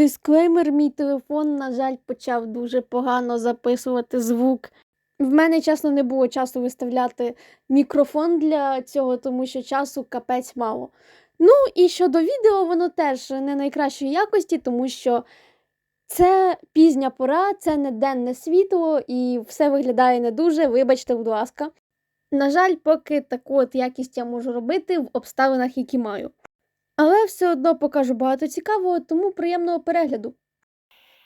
Дисклеймер, мій телефон, на жаль, почав дуже погано записувати звук. В мене, чесно, не було часу виставляти мікрофон для цього, тому що часу капець мало. Ну і щодо відео, воно теж не найкращої якості, тому що це пізня пора, це не денне світло, і все виглядає не дуже. Вибачте, будь ласка. На жаль, поки таку от якість я можу робити в обставинах, які маю. Але все одно покажу багато цікавого, тому приємного перегляду.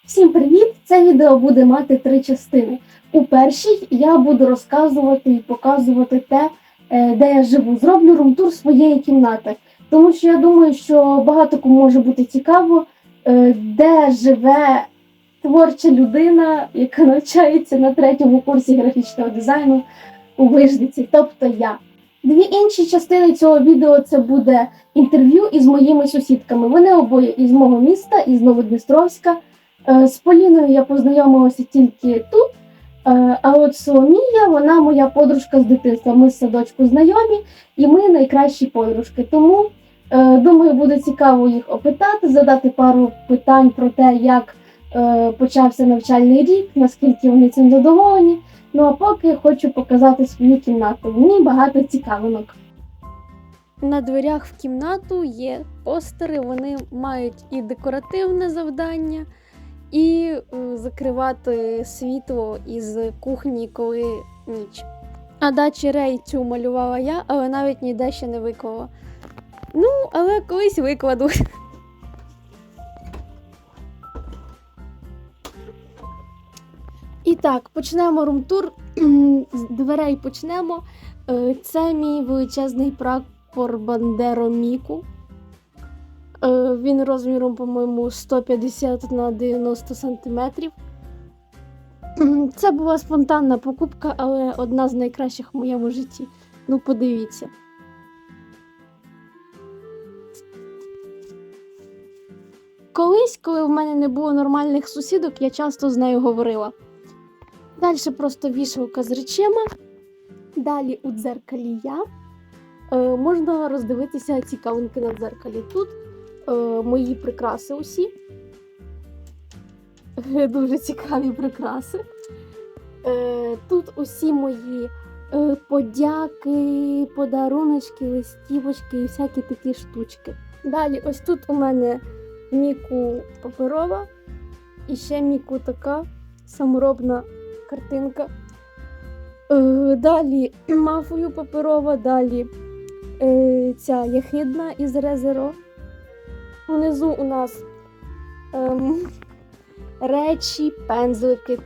Всім привіт! Це відео буде мати три частини. У першій я буду розказувати і показувати те, е, де я живу. Зроблю румтур своєї кімнати, тому що я думаю, що багато кому може бути цікаво, е, де живе творча людина, яка навчається на третьому курсі графічного дизайну у Вижниці, тобто я. Дві інші частини цього відео це буде інтерв'ю із моїми сусідками. Вони обоє із мого міста, із Новодністровська. Е, З Поліною я познайомилася тільки тут. Е, А от Соломія, вона моя подружка з дитинства. Ми з садочку знайомі, і ми найкращі подружки. Тому е, думаю, буде цікаво їх опитати, задати пару питань про те, як почався навчальний рік, наскільки вони цим задоволені. Ну а поки хочу показати свою кімнату. В ній багато цікавинок. На дверях в кімнату є постери, вони мають і декоративне завдання, і е, закривати світло із кухні, коли ніч. А дачі Рей цю малювала я, але навіть ніде ще не виклала. Ну, але колись викладу. І так, почнемо румтур. З дверей почнемо. Е, Це мій величезний прапор Бандеро Міку. Е, Він розміром, по-моєму, 150 на 90 сантиметрів. Це була спонтанна покупка, але одна з найкращих в моєму житті. Ну, подивіться. Колись, коли в мене не було нормальних сусідок, я часто з нею говорила. Далі просто вішалка з речима. Далі у дзеркалі я. Е, можна роздивитися цікавинки на дзеркалі. Тут е, мої прикраси усі. Е, Дуже цікаві прикраси. Е, тут усі мої е, подяки, подаруночки, листівочки і всякі такі штучки. Далі, ось тут у мене міку паперова і ще міку така саморобна картинка. Е, далі мафою паперова, далі е, ця яхидна із резеро. Внизу у нас ем, речі, пензлики.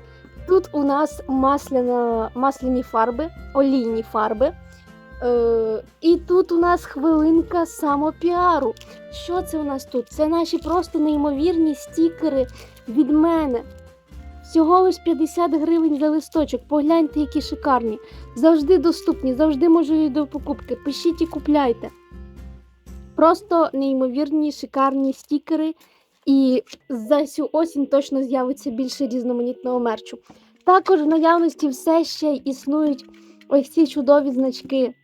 Тут у нас масляна, масляні фарби, олійні фарби. Е, і тут у нас хвилинка самопіару. Що це у нас тут? Це наші просто неймовірні стікери від мене. Всього лиш 50 гривень за листочок. Погляньте, які шикарні. Завжди доступні, завжди можливі до покупки. Пишіть і купляйте. Просто неймовірні, шикарні стікери. І за цю осінь точно з'явиться більше різноманітного мерчу. Також в наявності все ще існують ось ці чудові значки.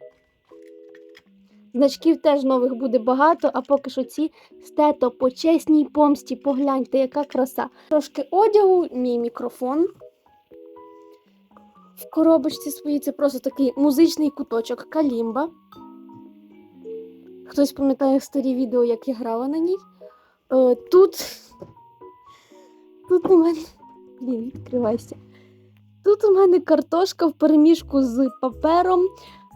Значків теж нових буде багато, а поки що ці стето по чесній помсті. Погляньте, яка краса. Трошки одягу, мій мікрофон. В коробочці своїй це просто такий музичний куточок калімба. Хтось пам'ятає старі відео, як я грала на ній. Е, тут. Тут у мене. Блін, відкривайся. Тут у мене картошка в переміжку з папером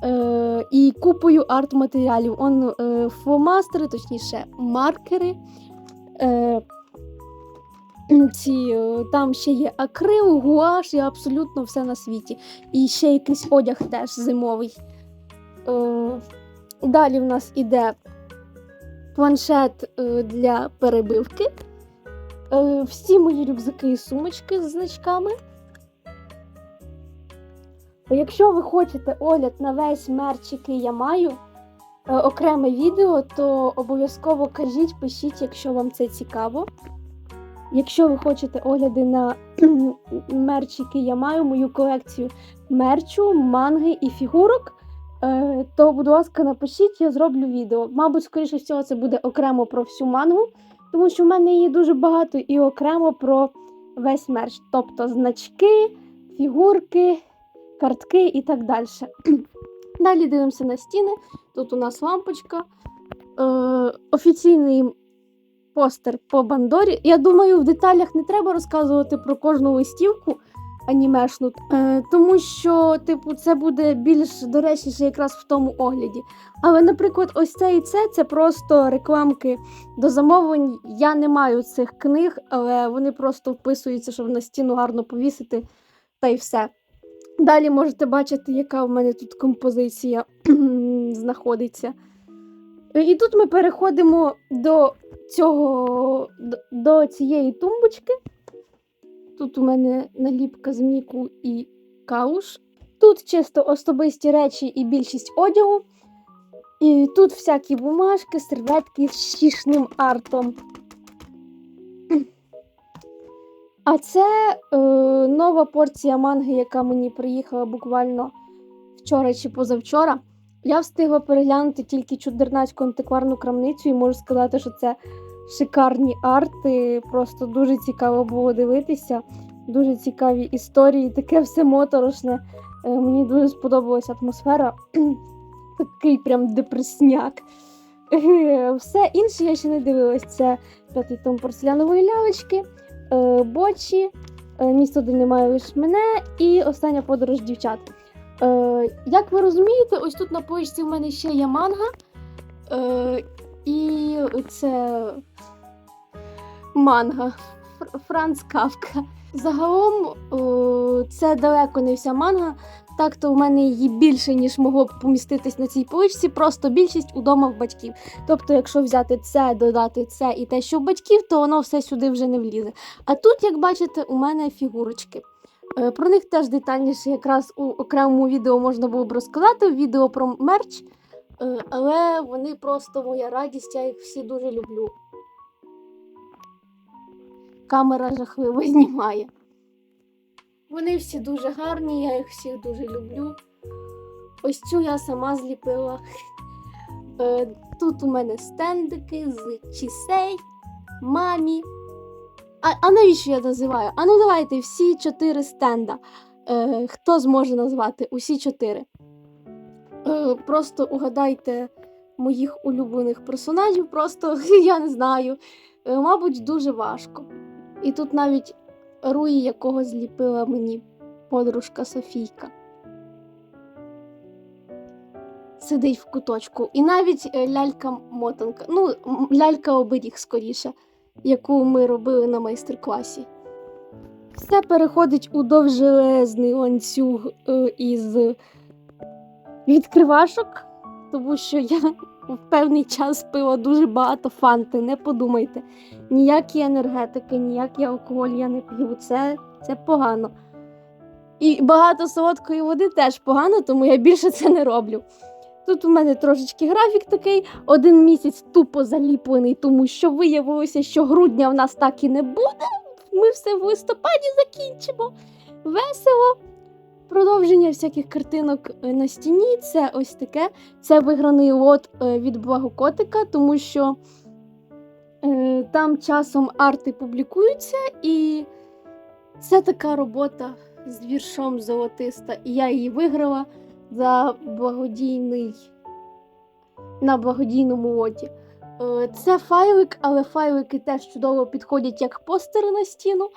е, і купою арт-матеріалів. Он е, фломастери, точніше, маркери. Е, ці, е, там ще є акрил, гуаш і абсолютно все на світі. І ще якийсь одяг теж зимовий. Е, далі в нас іде планшет е, для перебивки. Е, всі мої рюкзаки і сумочки з значками. Якщо ви хочете огляд на весь мерч, який я маю, е, окреме відео, то обов'язково кажіть, пишіть, якщо вам це цікаво. Якщо ви хочете огляди на мерч, який я маю, мою колекцію мерчу, манги і фігурок, е, то, будь ласка, напишіть, я зроблю відео. Мабуть, скоріше всього, це буде окремо про всю мангу, тому що в мене її дуже багато і окремо про весь мерч, тобто значки, фігурки, картки і так далі. Далі дивимося на стіни. Тут у нас лампочка, е, офіційний постер по бандорі. Я думаю, в деталях не треба розказувати про кожну листівку анімешну, е, тому що, типу, це буде більш доречніше якраз в тому огляді. Але, наприклад, ось це і це це просто рекламки до замовлень. Я не маю цих книг, але вони просто вписуються, щоб на стіну гарно повісити, та й все. Далі можете бачити, яка в мене тут композиція знаходиться. Е, І тут ми переходимо до цього, до, цієї тумбочки. Тут у мене наліпка з Міку і Кауш. Тут чисто особисті речі і більшість одягу. І тут всякі бумажки, серветки з щішним артом. А це е, нова порція манги, яка мені приїхала буквально вчора чи позавчора. Я встигла переглянути тільки чудернацьку антикварну крамницю і можу сказати, що це шикарні арти. Просто дуже цікаво було дивитися. Дуже цікаві історії, таке все моторошне. Е, Мені дуже сподобалася атмосфера. Такий прям депресняк. Е, Все інше я ще не дивилась. Це п'ятий том порцелянової лялечки, бочі, е, місто, де немає лише мене, і остання подорож дівчат. Е, як ви розумієте, ось тут на поїжці в мене ще є манга. Е, і це манга Фр- Франц Кавка. Загалом е, це далеко не вся манга. Так то в мене її більше, ніж могло б поміститись на цій поличці, просто більшість удома в батьків. Тобто, якщо взяти це, додати це і те, що в батьків, то воно все сюди вже не влізе. А тут, як бачите, у мене фігурочки. Е, Про них теж детальніше якраз у окремому відео можна було б розказати, відео про мерч, Е, але вони просто моя радість, я їх всі дуже люблю. Камера жахливо знімає. Вони всі дуже гарні, я їх всіх дуже люблю. Ось цю я сама зліпила. Е, Тут у мене стендики з чісей, мамі. А, а навіщо я називаю? А ну давайте всі чотири стенда. Е, хто зможе назвати? Усі чотири. Е, просто угадайте моїх улюблених персонажів, просто я не знаю. Мабуть, дуже важко. І тут навіть Руї, якого зліпила мені подружка Софійка. Сидить в куточку. І навіть е, лялька-мотанка, ну, лялька-оберіг скоріше, яку ми робили на майстер-класі. Все переходить у довжелезний ланцюг е, із відкривашок, тому що я в певний час пила дуже багато фанти, не подумайте. Ніякі енергетики, ніякий алкоголь я не п'ю. Це, це погано. І багато солодкої води теж погано, тому я більше це не роблю. Тут у мене трошечки графік такий, один місяць тупо заліплений, тому що виявилося, що грудня в нас так і не буде. Ми все в листопаді закінчимо. Весело. Продовження всяких картинок е, на стіні це ось таке. Це виграний лот е, від Благокотика, тому що е, там часом арти публікуються, і це така робота з віршом золотиста. І я її виграла за благодійний на благодійному лоті. Це файлик, але файлики теж чудово підходять як постери на стіну.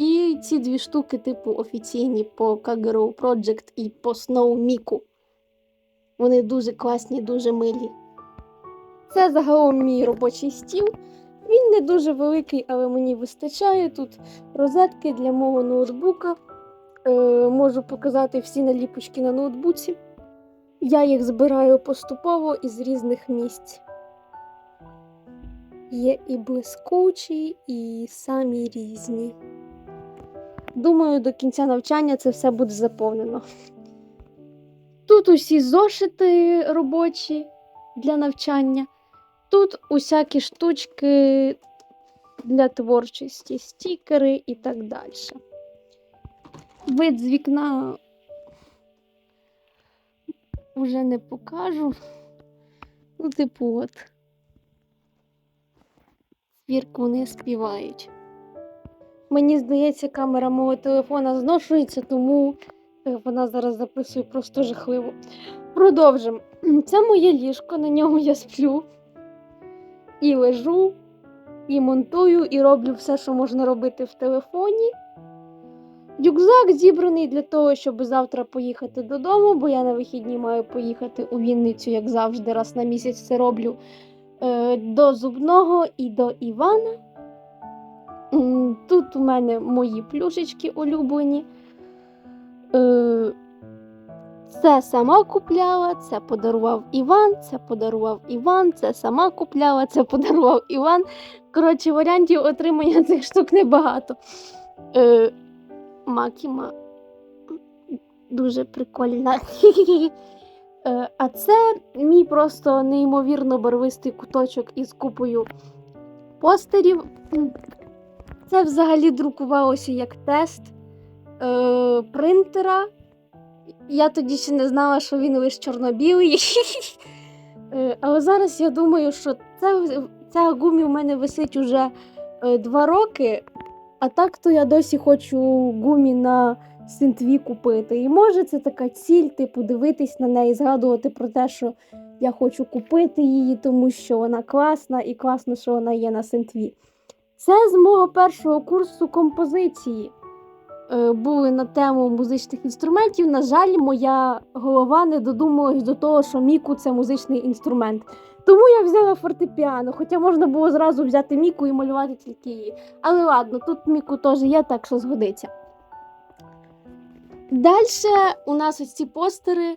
І ці дві штуки, типу, офіційні по Kagero Project і по Snow Miku. Вони дуже класні, дуже милі. Це загалом мій робочий стіл. Він не дуже великий, але мені вистачає. Тут розетки для мого ноутбука. Е, можу показати всі наліпочки на ноутбуці. Я їх збираю поступово із різних місць. Є і блискучі, і самі різні. Думаю, до кінця навчання це все буде заповнено. Тут усі зошити робочі для навчання. Тут усякі штучки для творчості, стікери і так далі. Вид з вікна вже не покажу. Ну, типу, от. квірку не співають. Мені здається, камера мого телефона зношується, тому е, вона зараз записує просто жахливо. Продовжимо. Це моє ліжко, на ньому я сплю і лежу, і монтую, і роблю все, що можна робити в телефоні. Рюкзак зібраний для того, щоб завтра поїхати додому, бо я на вихідні маю поїхати у Вінницю, як завжди, раз на місяць це роблю. Е, до зубного і до Івана. Тут у мене мої плюшечки улюблені. Е, це сама купляла, це подарував Іван, це подарував Іван, це сама купляла, це подарував Іван. Коротше, варіантів отримання цих штук небагато. Е, Макіма дуже прикольна. Е, А це мій просто неймовірно барвистий куточок із купою постерів. Це взагалі друкувалося як тест е, принтера. Я тоді ще не знала, що він лише чорно-білий. Е, Але зараз я думаю, що це, ця гумі в мене висить уже е, два роки, а так то я досі хочу гумі на синтві купити. І може це така ціль, типу, дивитись на неї, згадувати про те, що я хочу купити її, тому що вона класна і класно, що вона є на синтві. Це з мого першого курсу композиції. Е, Були на тему музичних інструментів. На жаль, моя голова не додумалась до того, що міку це музичний інструмент. Тому я взяла фортепіано, хоча можна було зразу взяти міку і малювати тільки її. Але ладно, тут міку теж є, так що згодиться. Далі у нас ось ці постери,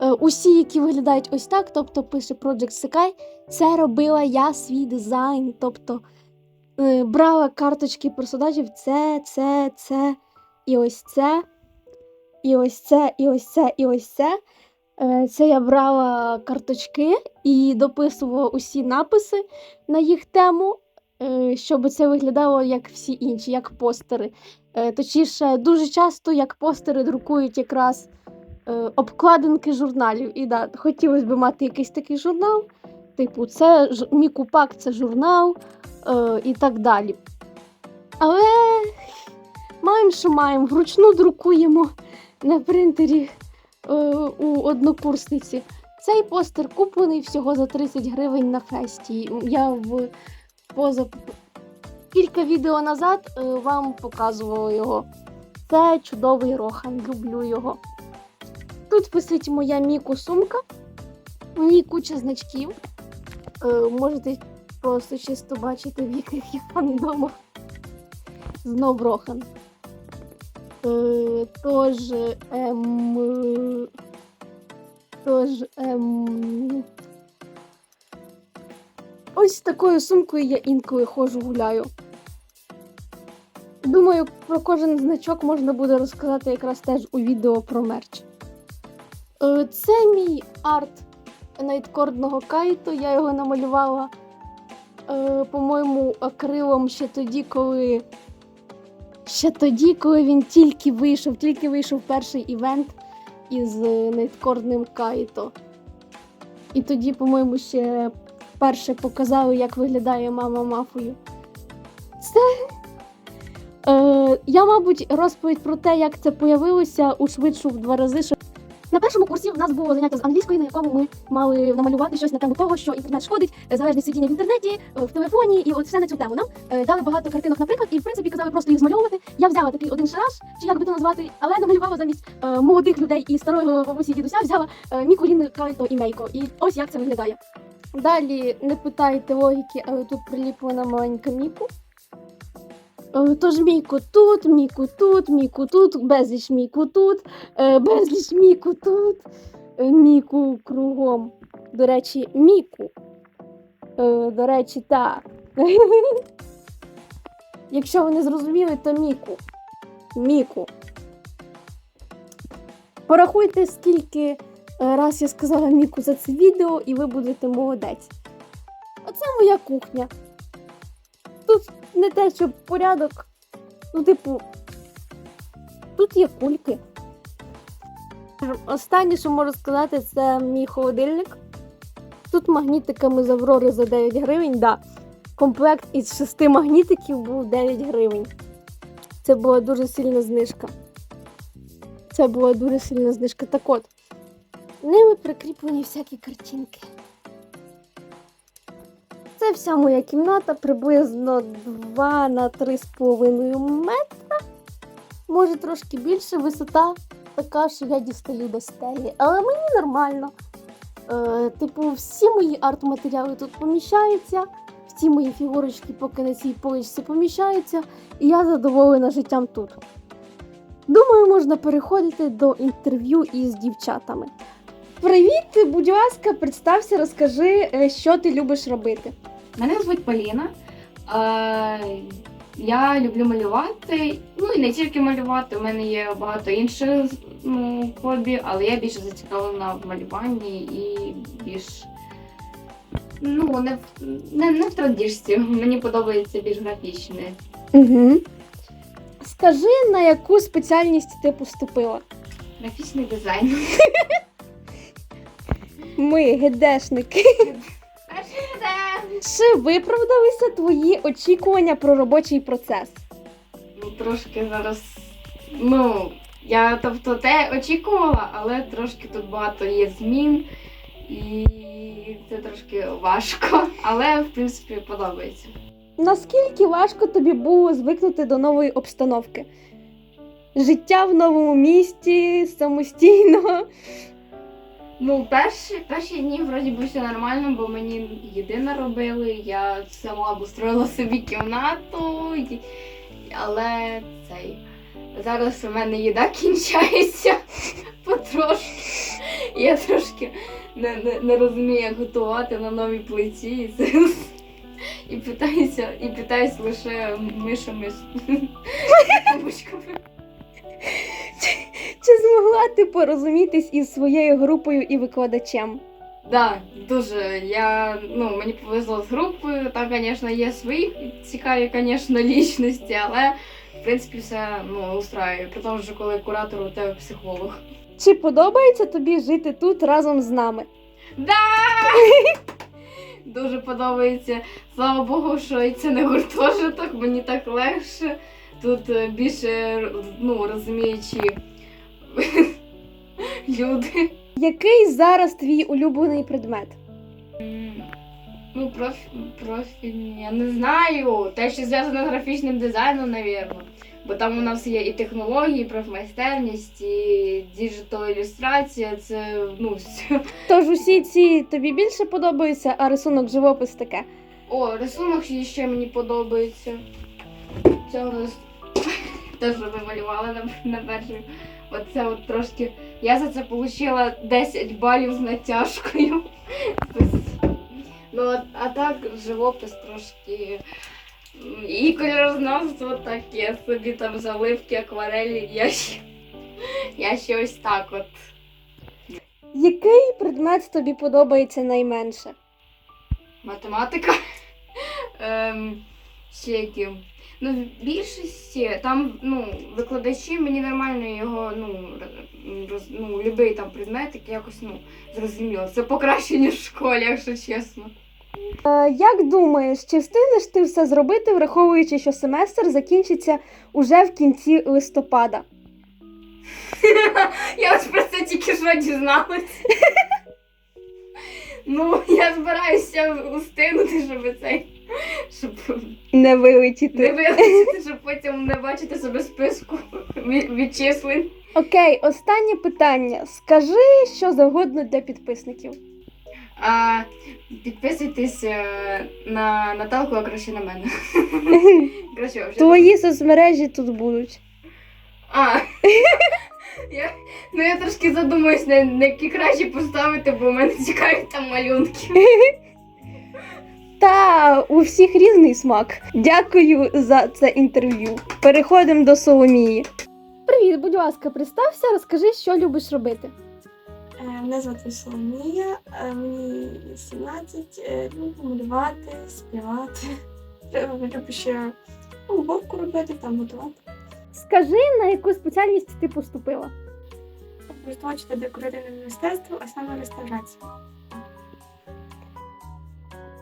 е, усі, які виглядають ось так, тобто пише Project Sekai, це робила я свій дизайн. Тобто брала карточки персонажів, це, це, це, і ось це, і ось це, і ось це, і ось це. Е, Це я брала карточки і дописувала усі написи на їх тему, е, щоб це виглядало як всі інші, як постери. Е, Точніше, дуже часто як постери друкують якраз е, обкладинки журналів. І да, хотілося б мати якийсь такий журнал. Типу, це ж- Мікупак, це журнал е, і так далі. Але маємо, що маємо, вручну друкуємо на принтері е, у однокурсниці. Цей постер куплений всього за 30 гривень на фесті. Я в поза кілька відео назад е, вам показувала його. Це чудовий рохан, люблю його. Тут висить моя Міку сумка. В ній куча значків. Е, можете просто чисто бачити, в яких я фандомах. Знов рохан. Е, тож, ем, тож, ем, ось такою сумкою я інколи ходжу гуляю. Думаю, про кожен значок можна буде розказати якраз теж у відео про мерч. Е, Це мій арт найткордного кайту. Я його намалювала, е, по-моєму, акрилом ще тоді, коли. Ще тоді, коли він тільки вийшов, тільки вийшов перший івент із е, найткордним кайто. І тоді, по-моєму, ще вперше показали, як виглядає мама мафою. Це. Е, я, мабуть, розповідь про те, як це появилося, ушвидшу в два рази. На першому курсі в нас було заняття з англійської, на якому ми мали намалювати щось на тему того, що інтернет шкодить, е, залежність сидіння в інтернеті, е, в телефоні, і от все на цю тему. Нам е, дали багато картинок, наприклад, і в принципі казали просто їх змальовувати. Я взяла такий один шараж, чи як би то назвати, але намалювала замість е, молодих людей і старого бабусі дідуся, взяла е, Мікулін, Кайто і Мейко. І ось як це виглядає. Далі не питайте логіки, але тут приліплена маленька Міку. Е, Тож Міку тут, Міку тут, Міку тут, безліч Міку тут, е, безліч Міку тут, е, Міку кругом. До речі, Міку. Е, До речі, так. Якщо ви не зрозуміли, то Міку. Міку. Порахуйте, скільки е, раз я сказала Міку за це відео, і ви будете молодець. Оце моя кухня. Тут не те, що порядок. Ну, типу, тут є кульки. Останнє, що можу сказати, це мій холодильник. Тут магнітиками з Аврори за 9 гривень, да. комплект із шести магнітиків був 9 гривень. Це була дуже сильна знижка. Це була дуже сильна знижка. Так от, ними прикріплені всякі картинки. Це вся моя кімната, приблизно 2 на 3,5 метра. Може трошки більше, висота така, що я дістаю до стелі. Але мені нормально. Е, типу, всі мої арт-матеріали тут поміщаються, всі мої фігурочки поки на цій поличці поміщаються, і я задоволена життям тут. Думаю, можна переходити до інтерв'ю із дівчатами. Привіт, будь ласка, представся, розкажи, е, що ти любиш робити. Мене звуть Поліна. Е, я люблю малювати. Ну і не тільки малювати, у мене є багато інших ну, хобі, але я більше зацікавлена в малюванні і більш. Ну, не в, не, не в традижці. Мені подобається більш графічне. Угу. Скажи, на яку спеціальність ти поступила? Графічний дизайн. Ми, гедешники. Чи виправдалися твої очікування про робочий процес? Ну, трошки зараз. Ну, я тобто те очікувала, але трошки тут багато є змін. І це трошки важко, але в принципі подобається. Наскільки важко тобі було звикнути до нової обстановки? Життя в новому місті самостійно. Ну, перші, перші дні вроді би все нормально, бо мені єдине робили. Я сама обустроїла собі кімнату, але цей. Зараз у мене їда кінчається потрошки. Я трошки не, не, не розумію, як готувати на новій плиті. І, питаюся, і питаюсь лише мишами з трубочками. Чи змогла ти порозумітись із своєю групою і викладачем? Да, дуже. Я, ну, мені повезло з групою. Там, звісно, є свої цікаві, звісно, лічності, але в принципі все ну, устраює. При тому, що коли куратор у тебе психолог. Чи подобається тобі жити тут разом з нами? Да! Дуже подобається. Слава Богу, що це не гуртожиток, мені так легше. Тут е, більше ну, розуміючі люди. Який зараз твій улюблений предмет? Ну, профі... профільні, я не знаю. Те, що зв'язане з графічним дизайном, навірно. Бо там у нас є і технології, і профмайстерність, і діджитал ілюстрація, це ну все. Тож усі ці тобі більше подобаються, а рисунок живопис таке. О, рисунок ще- мені подобається. Цього нас теж ви малювали на, на першому. Оце от трошки. Я за це отримала 10 балів з натяжкою. Ну, а, так, живопис трошки. І кольорознавство таке собі там заливки, акварелі. Я ще, я ще ось так от. Який предмет тобі подобається найменше? математика. Ем, ще які. Ну, в більшості там ну, викладачі мені нормально його, ну, роз, ну, любий там предметик якось ну, зрозуміло. Це покраще, ніж в школі, якщо чесно. Е, Як думаєш, чи встигнеш ти все зробити, враховуючи, що семестр закінчиться уже в кінці листопада? Я ось про це тільки що дізналась. Ну, я збираюся устигнути, щоб цей. Щоб Не не вилетіти. вилетіти, щоб потім не бачити себе списку від- відчислень. Окей, останнє питання. Скажи що завгодно для підписників. А, підписуйтесь е, на Наталку, а краще на мене. Краще. Твої соцмережі тут будуть. А. Я, ну я трошки задумуюсь, на, на які краще поставити, бо в мене цікаві там малюнки. Та у всіх різний смак. Дякую за це інтерв'ю. Переходимо до Соломії. Привіт, будь ласка, представся, розкажи, що любиш робити. Е, Мене звати Соломія, е, мені 17, е, люблю малювати, співати. Люблю ще уборку робити, там готувати. Скажи, на яку спеціальність ти поступила? Користувачити декоративне мистецтво, а саме реставрація.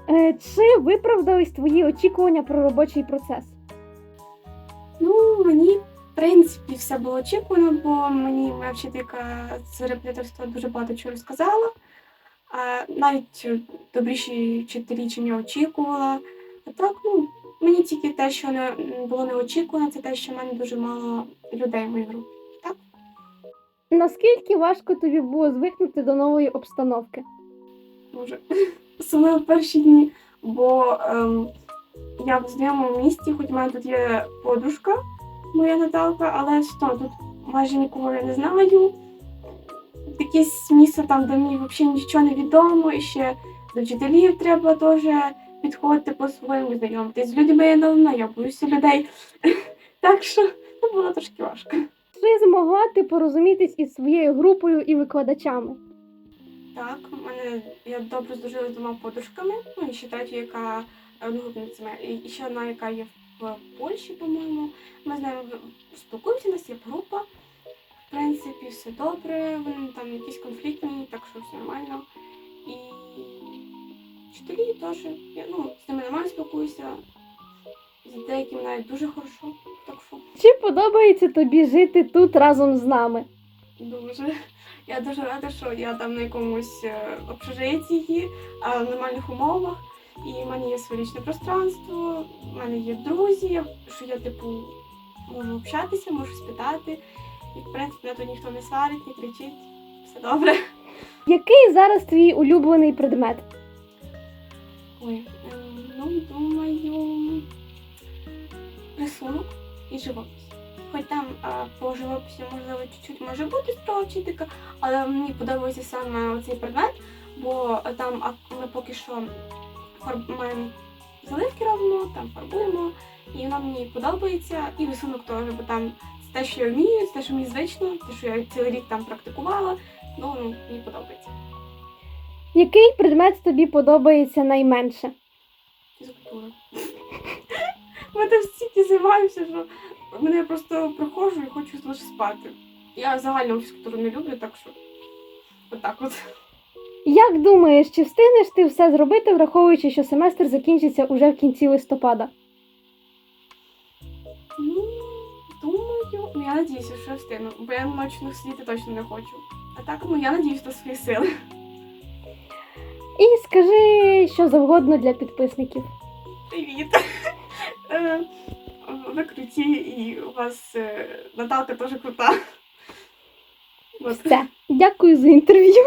Е, чи виправдались твої очікування про робочий процес? Ну, мені, в принципі, все було очікувано, бо мені моя вчителька з репетиторства дуже багато чого розказала. Навіть добріші вчителі, чим я очікувала. А так, ну, мені тільки те, що не було неочікувано, це те, що в мене дуже мало людей в моїй групі. Наскільки важко тобі було звикнути до нової обстановки? Може, особливо в перші дні, бо ем, я в знайомому місті, хоч в мене тут є подружка, моя Наталка, але що тут майже нікого я не знаю. Якесь місце там, де мені взагалі нічого не відомо, і ще до вчителів треба теж підходити по-своєму, знайомитись з людьми я давно, я боюся людей. Так що це було трошки важко. Чи змогла ти порозумітись із своєю групою і викладачами? Так, мене я добре здружила з двома подружками. Ну і ще третю, яка е, одногрупниця і ще одна, яка є в Польщі, по-моєму. Ми з нею спілкуємося, у нас є група. В принципі, все добре. Вони там якісь конфліктні, так що все нормально. І вчителі теж. Я ну, з ними нормально спілкуюся. З деякими навіть дуже хорошо. Так що Чи подобається тобі жити тут разом з нами? Дуже. Я дуже рада, що я там на якомусь е, общежитті, а в нормальних умовах. І в мене є своє лічне пространство, в мене є друзі, що я типу можу общатися, можу спитати. І в принципі мене тут ніхто не сварить, не кричить. Все добре. Який зараз твій улюблений предмет? Ой, ем, ну думаю, рисунок і живопис. Хоч там а, по живописі, можливо, чуть-чуть може бути справа вчителька, але мені подобається саме цей предмет, бо там а, ми поки що маємо заливки робимо, там фарбуємо, і воно мені подобається, і рисунок теж, бо там це те, що я вмію, це те, що мені звично, те, що я цілий рік там практикувала, ну мені подобається. Який предмет тобі подобається найменше? Фізкультура. Ми там стільки займаємося, що мене я просто приходжу і хочу лише спати. Я загально фізкультуру не люблю, так що отак от. Як думаєш, чи встигнеш ти все зробити, враховуючи, що семестр закінчиться уже в кінці листопада? Ну, думаю, ну я надіюся, що я встигну, бо я ночно сидіти точно не хочу. А так, ну я надіюсь на свої сили. І скажи що завгодно для підписників. Привіт! Ви круті, і у вас е, Наталка тоже крута. Вот. Все, дякую за інтерв'ю.